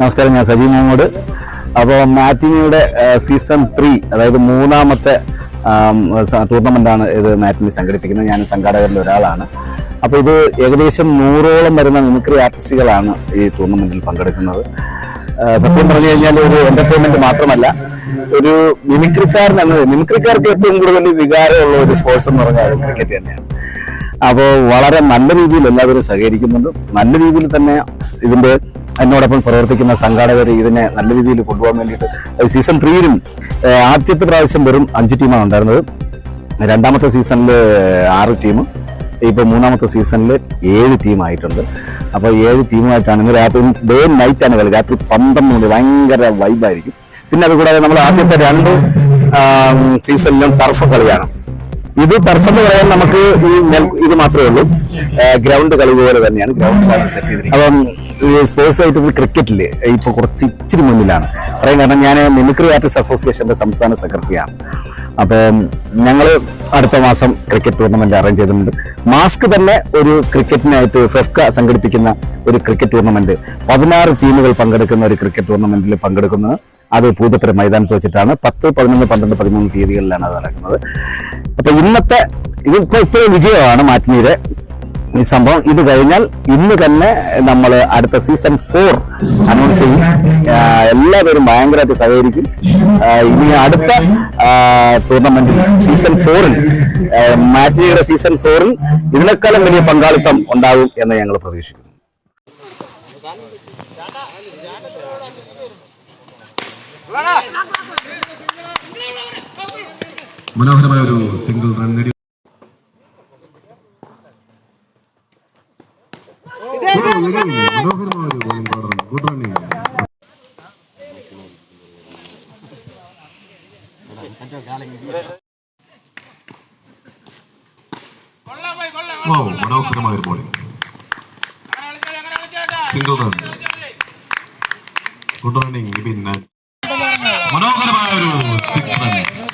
നമസ്കാരം ഞാൻ സജി മോങ്ങോട്. അപ്പോൾ മാറ്റിനിയുടെ സീസൺ ത്രീ അതായത് മൂന്നാമത്തെ ടൂർണമെന്റാണ് ഇത് മാറ്റിനി സംഘടിപ്പിക്കുന്നത്. ഞാൻ സംഘാടകരിൽ ഒരാളാണ്. അപ്പോൾ ഇത് ഏകദേശം നൂറോളം വരുന്ന മിമിക്രി ആർട്ടിസ്റ്റുകളാണ് ഈ ടൂർണമെന്റിൽ പങ്കെടുക്കുന്നത്. സത്യം പറഞ്ഞു കഴിഞ്ഞാൽ ഒരു എന്റർടൈൻമെന്റ് മാത്രമല്ല ഒരു മിമിക്രിക്കാരൻ എന്നത് മിമിക്രിക്കാർക്ക് ഏറ്റവും കൂടുതൽ വികാരമുള്ള ഒരു സ്പോർട്സ് എന്ന് പറഞ്ഞാൽ ക്രിക്കറ്റ് തന്നെയാണ്. അപ്പോൾ വളരെ നല്ല രീതിയിൽ എല്ലാവരും സഹകരിക്കുന്നുണ്ട്. നല്ല രീതിയിൽ തന്നെ ഇതിന്റെ എന്നോടൊപ്പം പ്രവർത്തിക്കുന്ന സംഘാടകർ ഇതിനെ നല്ല രീതിയിൽ കൊണ്ടുപോകാൻ വേണ്ടിയിട്ട് സീസൺ ത്രീയിലും ആദ്യത്തെ പ്രാവശ്യം വെറും അഞ്ച് ടീമാണ് ഉണ്ടായിരുന്നത്. രണ്ടാമത്തെ സീസണിൽ ആറ് ടീം ഇപ്പോൾ മൂന്നാമത്തെ സീസണിൽ ഏഴ് ടീമായിട്ടുണ്ട് അപ്പോൾ ഏഴ് ടീമുമായിട്ടാണ് ഇന്ന് രാത്രി ഡേ നൈറ്റ് ആണ് കളി. രാത്രി പന്ത്രണ്ട് മണി ഭയങ്കര വൈബായിരിക്കും പിന്നെ അതുകൂടാതെ നമ്മൾ ആദ്യത്തെ രണ്ട് സീസണിലും ടർഫ് കളിയാണ്. ഇത് പെർഫെക്റ്റ് പറയാൻ നമുക്ക് ഈ ഇത് മാത്രമേ ഉള്ളൂ. ഗ്രൗണ്ട് കളി പോലെ തന്നെയാണ് ഗ്രൗണ്ട് സെറ്റ് ചെയ്തിരിക്കുന്നത്. അപ്പം ഈ സ്പോർട്സ് ഐറ്റത്തിൽ ക്രിക്കറ്റിൽ ഇപ്പോൾ കുറച്ച് ഇച്ചിരി മുന്നിലാണ്. പറയാൻ കാരണം ഞാൻ മിമിക്രി ആർട്ടിസ്റ്റ് അസോസിയേഷന്റെ സംസ്ഥാന സെക്രട്ടറിയാണ് അപ്പോൾ ഞങ്ങൾ അടുത്ത മാസം ക്രിക്കറ്റ് ടൂർണമെന്റ് അറേഞ്ച് ചെയ്തിട്ടുണ്ട്. മാസ്ക് തന്നെ ഒരു ക്രിക്കറ്റിനായിട്ട് ഫെഫ്ക സംഘടിപ്പിക്കുന്ന ഒരു ക്രിക്കറ്റ് ടൂർണമെന്റ് പതിനാറ് ടീമുകൾ പങ്കെടുക്കുന്ന ഒരു ക്രിക്കറ്റ് ടൂർണമെന്റിൽ പങ്കെടുക്കുന്നത്. അത് പൂജപ്പുര മൈതാനത്ത് വെച്ചിട്ടാണ് പത്ത് പതിനൊന്ന് പന്ത്രണ്ട് പതിമൂന്ന് തീയതികളിലാണ് അത് നടക്കുന്നത്. അപ്പൊ ഇന്നത്തെ ഇതിപ്പോ ഇപ്പോഴും വിജയമാണ് മാറ്റിനീര്. ഈ സംഭവം ഇത് കഴിഞ്ഞാൽ ഇന്ന് തന്നെ നമ്മൾ അടുത്ത സീസൺ ഫോർ അനൗൺസ് ചെയ്യും. എല്ലാവരും ഭയങ്കരമായിട്ട് സഹകരിക്കും. ഇനി അടുത്ത ടൂർണമെന്റിൽ സീസൺ ഫോറിൽ മാറ്റിനിയുടെ സീസൺ ഫോറിൽ ഇതിനേക്കാളും വലിയ പങ്കാളിത്തം ഉണ്ടാകും എന്ന് ഞങ്ങൾ പ്രതീക്ഷിക്കുന്നു. മനോഹരമായ ഒരു സിംഗിൾ റൺ നേടി മനോഹരമായ ഒരു ബോളിംഗ് പാടണം ഗുഡ് റണ്ണിങ് മനോഹരമായ ഒരു bowling single run good running പിന്നെ മനോഹരമായ ഒരു സിക്സ് റൺസ്